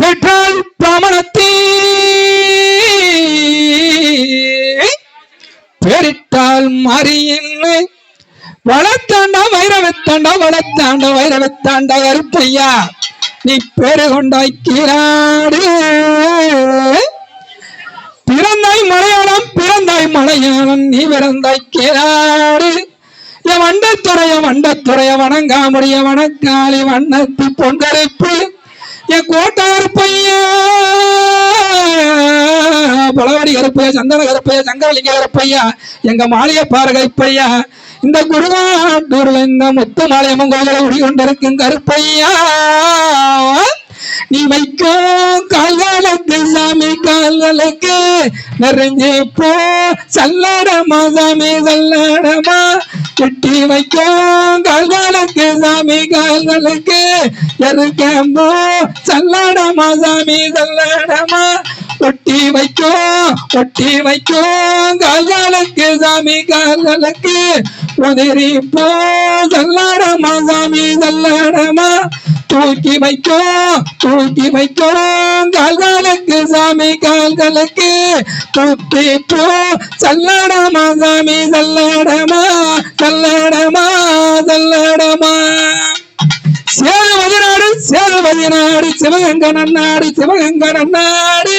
பெற்றால் பிரமணத்தே பெரிட்டால் மாறியின்னு வளர்த்தாண்டா வைரவத்தாண்டா வளர்த்தாண்டா வைரவத்தாண்டா கருப்பையா. நீ பேரு கொண்டாய் பிறந்தாய் மலையாளம் பிறந்தாய் மலையாளம் நீ பிறந்தாய் கீழாடு வண்டத்துறைய வண்டத்துறைய வணங்காமுடைய வணக்காளி வண்ணத்து பொன்கருப்பு. என் கோட்டார் பையா. பலவடி கருப்பையா சந்தன கருப்பையா சங்கரலிங்க கருப்பையா எங்க மாளிகை பாரு கருப்பையா இந்த குருவாட்டூர்ல இந்த முத்து மாலையம்மன் கோயிலை குடிகொண்டிருக்கும் கருப்பையா. நீ வைக்கும் நிறைஞ்சி போ சல்லடமா சாமி சல்லடமா கட்டி வைக்கும் கால்களுக்கு சாமி கால்களுக்கு. எருக்கம்போ சல்லடமா சாமி சல்லடமா ஒட்டி வைக்கும் ஒட்டி வைக்கும் கால்களுக்கு சாமி கால்களுக்கு. உதிரி போ சல்லடமா சாமி சல்லடமா தூக்கி வைக்கும் தூக்கி வைக்கும். கால்களுக்கு சாமி கால்களுக்கு தூக்கி போ சல்லடமா சாமி சல்லடமா சல்லடமா சல்லடமா. சேதுபதி நாடு சேதுபதி நாடு சிவகங்க நன்னாடு சிவகங்க நன்னாடு.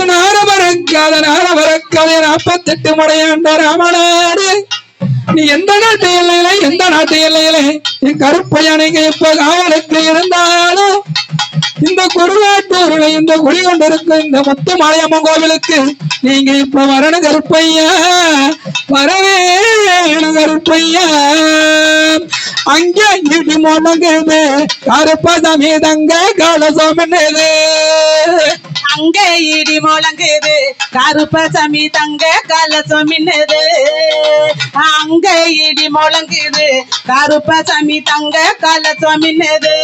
என் ஆரவரக்காத ஆரவரக்காத நாற்பத்தெட்டு முறையாண்ட ராமநாடு. நீ எந்த நாட்டு எல்லையில எந்த நாட்டு எல்லையில என் கருப்பையனைக்கு இப்ப காவலுக்கு இருந்தாலும் இந்த குருவாட்டூர்ல இந்த குடி கொண்டிருக்க இந்த முத்து மாலையம்மன் கோவிலுக்கு நீங்க இப்ப வரணும் கருப்பையா. வரவே கருப்பையா. அங்கே இடி முழங்குது கருப்பதமே தங்க கலசமின்னது. அங்க இடி முழங்குது கருப்பசாமி தங்க கலசம் மின்னுது அங்க இடி முழங்குது கருப்பசாமி தங்க கலசம் மின்னுது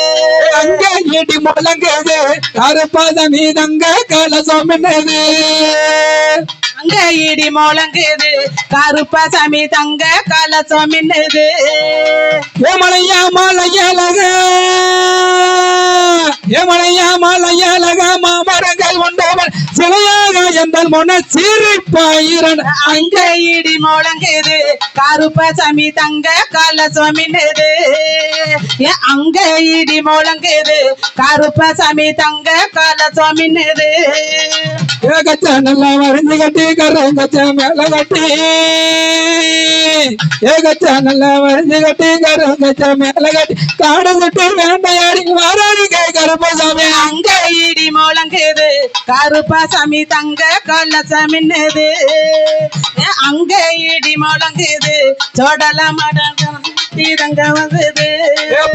அங்கே இடி முழங்குது கருப்பதமே தங்க கலசமின்னது. தங்க இடி முழங்குது கருப்பசாமி தங்க கலசம் மின்னுது. ஏமலையா மலையழக ஏமலையா மலையழக மாமரங்கள் உண்டவன் சிலையாக எந்தல் முன சிரிப்பாயிரன். அங்க இடி முழங்குது கருப்பசாமி தங்க ஏ, அங்க இடி முழங்குது கருப்பசாமி தங்க கலசம் மின்னுது ஏகச்ச நல்லா வரைஞ்சு கட்டி கரங்கச்ச மேல கட்டி. ஏகச்ச நல்லா வரைஞ்சு கட்டி கரங்கச்ச மேல கட்டி காடு சுட்டு வேண்டையாடி வாராடி கை கருப்பசாமி அங்க இடி முழங்குது கருப்பசாமி தங்க கலசம் அங்க இடி முழங்குது சோடல மடம் தீரங்க வந்தது.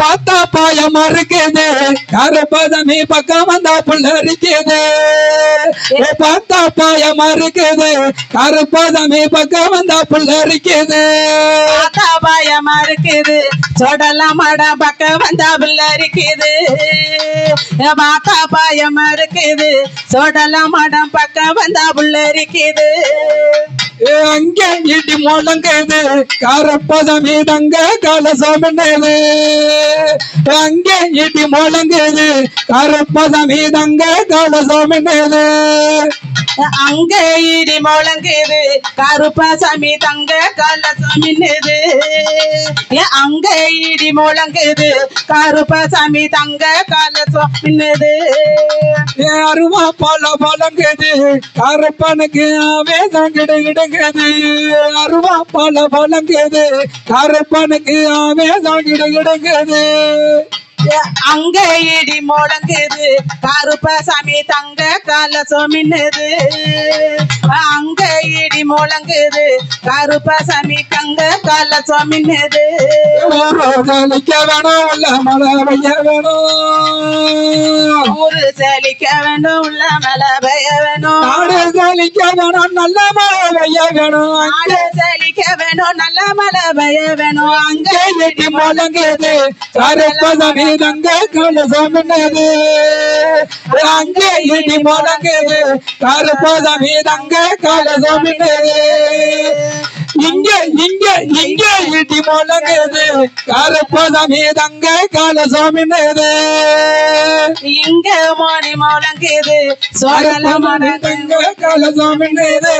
பார்த்தா பாயம் இருக்குது. கருப்பதமி பக்கம் வந்தா புள்ள இருக்குது பார்த்தா பாயம் இருக்குது. கருப்பதமி பக்கம் வந்தா புள்ள இருக்குது தாத்தா பயமா இருக்குது. சொடல மடம் பக்கம் வந்தா புள்ள இருக்குது ஏ, மாத்தா பயமா இருக்குது. சொடல மடம் பக்கம் வந்தா புள்ள இருக்குது அங்கே இடி முழங்குது கருப்பதமி தங்க கலசம் என்னது அங்கே இடி முழங்குது கருப்பதமி தங்க கலசம் என்னது அங்க இடி முழங்குது கருப்பசாமி தங்க கலசம் மின்னுது ஏ, அங்க இடி முழங்குது கருப்பசாமி தங்க கலசம் மின்னுது ஏ அருவா பல பழங்குது கருப்பனுக்கு ஆவேசம் கிடுகிடுங்குது அருவா பல பழங்குது கருப்பனுக்கு ஆவேசம் கிடுகிடுங்குது அங்க இடி முழங்குது. கருப்பசாமி தங்க கலசம் மின்னுது அங்க இடி முழங்குது. கருப்பசாமி தங்க கலசம் மின்னுது ஊரோதலிக்க வேணும் உள்ள மழை பெய்ய வேணும் ஊரு செழிக்க வேண்டும் உள்ள மேல பெய்ய வேணும். நாடு செழிக்க வேணும் நல்ல மழை பெய்ய வேணும். நாடு செழிக்க வேணும் நல்ல மழை பெய்ய வேணும். அங்க இடி முழங்குது. கருப்பதமி தங்க கலசமின்னது அங்கே இடி முழங்குது கருப்பதமே தங்க கலசமின்னது. இங்க இங்க இங்க இடி முழங்குது கருப்பதமே தங்க கலசமின்னது. இங்க மணி முழங்குது சோழல மடம் தங்க கலசமின்னது.